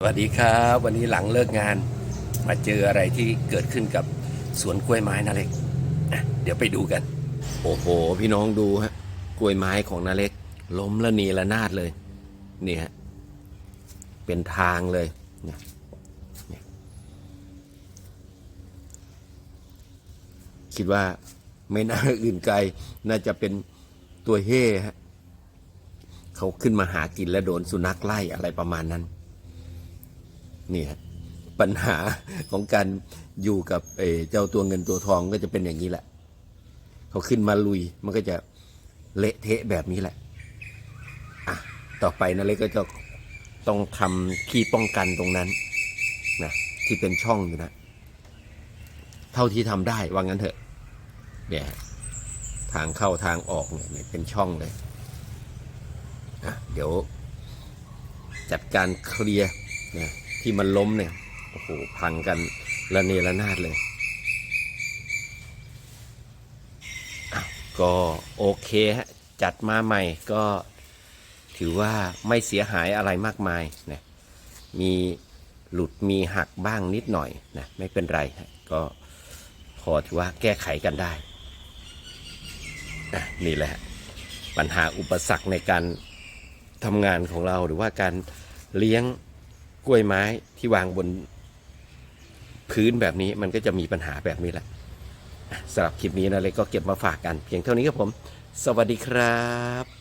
สวัสดีครับวันนี้หลังเลิกงานมาเจออะไรที่เกิดขึ้นกับสวนกล้วยไม้นาเล็กอะเดี๋ยวไปดูกัน โอ้โห พี่น้องดูฮะกล้วยไม้ของนาเล็ก ล้มละนีละนาดเลยนี่ฮะเป็นทางเลยเนี่ยคิดว่าไม่น่าอื่นไกล น่าจะเป็นตัวเฮ่ฮะเขาขึ้นมาหากินแล้วโดนสุนัขไล่อะไรประมาณนั้น นี่ฮะปัญหาของการอยู่กับเออเจ้าตัวเงินตัวทองก็จะเป็นอย่างนี้แหละเขาขึ้นมาลุยมันก็จะเละเทะแบบนี้แหละอะต่อไปนะเล็กก็จะต้องทำที่ป้องกันตรงนั้นนะที่เป็นช่องอยู่นะ เท่าที่ทำได้ว่างั้นเถอะเนี่ยฮะทางเข้าทางออกเนี่ยเป็นช่องเลยอะเดี๋ยวจัดการเคลียร์นะ ที่มันล้มเนี่ยโอ้โหพังกันระเนระนาดเลย ก็โอเคฮะจัดมาใหม่ก็ถือว่าไม่เสียหายอะไรมากมายนะมีหลุดมีหักบ้างนิดหน่อยนะไม่เป็นไรก็พอถือว่าแก้ไขกันได้อะนี่แหละ ปัญหาอุปสรรคในการทำงานของเราหรือว่าการเลี้ยง กล้วยไม้ที่วางบนพื้นแบบนี้มันก็จะมีปัญหาแบบนี้แหละอะสำหรับคลิปนี้นะเลยก็เก็บมาฝากกัน เพียงเท่านี้ครับผม สวัสดีครับ